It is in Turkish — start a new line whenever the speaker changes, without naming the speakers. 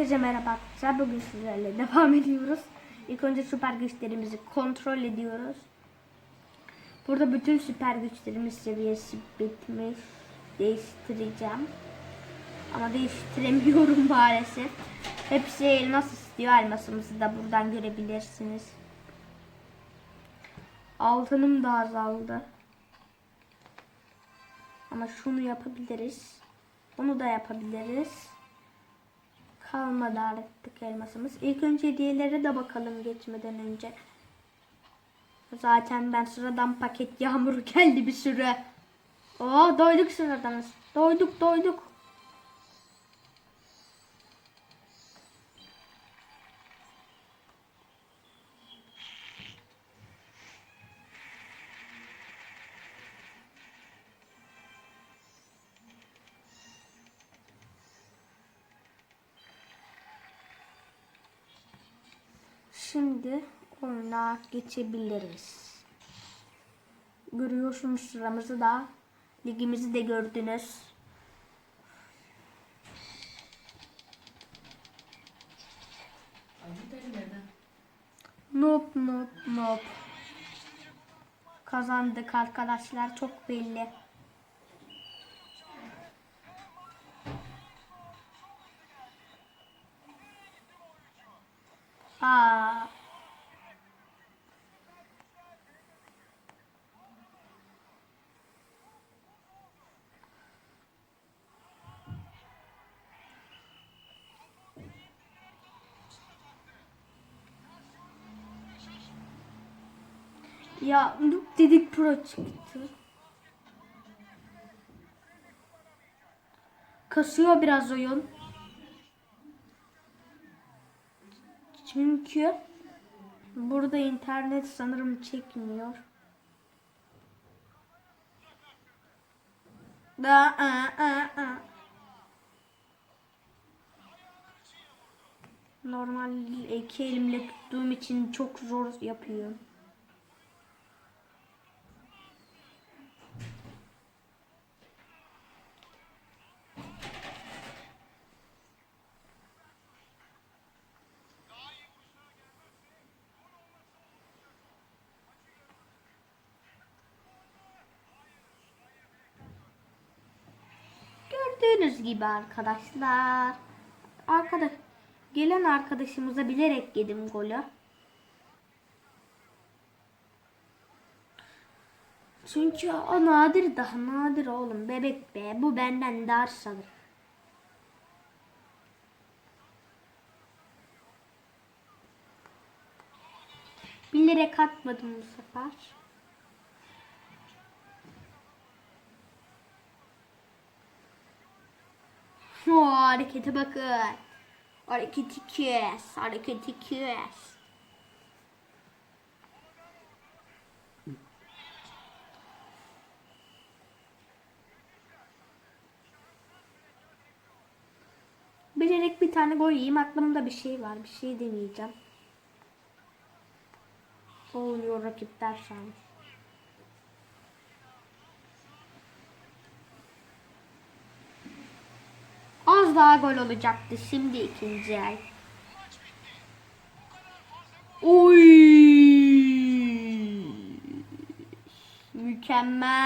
Herkese merhaba arkadaşlar. Bugün sizlerle devam ediyoruz. İlk önce süper güçlerimizi kontrol ediyoruz. Burada bütün süper güçlerimiz seviyesi bitmiş. Değiştireceğim. Ama değiştiremiyorum maalesef. Hepsi elmas istiyor. Elmasımızı da buradan görebilirsiniz. Altınım da azaldı. Ama şunu yapabiliriz. Bunu da yapabiliriz. Kalmadı artık elmasımız. İlk önce hediyelere de bakalım geçmeden önce. Zaten ben sıradan paket yağmuru geldi bir sürü. Oo doyduk sıradan. Doyduk doyduk. Şimdi oyuna geçebiliriz. Görüyorsunuz sıramızı da. Ligimizi de gördünüz. Nope nope nope. Kazandık arkadaşlar çok belli. Ya Noob dedik pro çıktı. Kasıyor biraz oyun. Çünkü burada internet sanırım çekmiyor. Da a a a. Normal iki elimle tuttuğum için çok zor yapıyor. Gördüğünüz gibi arkadaşlar. Arkadaş gelen arkadaşımıza bilerek yedim golü. Çünkü o nadir daha nadir oğlum bebek be bu benden ders alır. Bilerek atmadım bu sefer. O harekete bakın. Hareketi kes. Hareketi kes. Bilerek bir tane gol yiyeyim. Aklımda bir şey var. Bir şey deneyeceğim. Oluyor rakipler sanmış. Az daha gol olacaktı. Şimdi ikinci el. Oy! Mükemmel.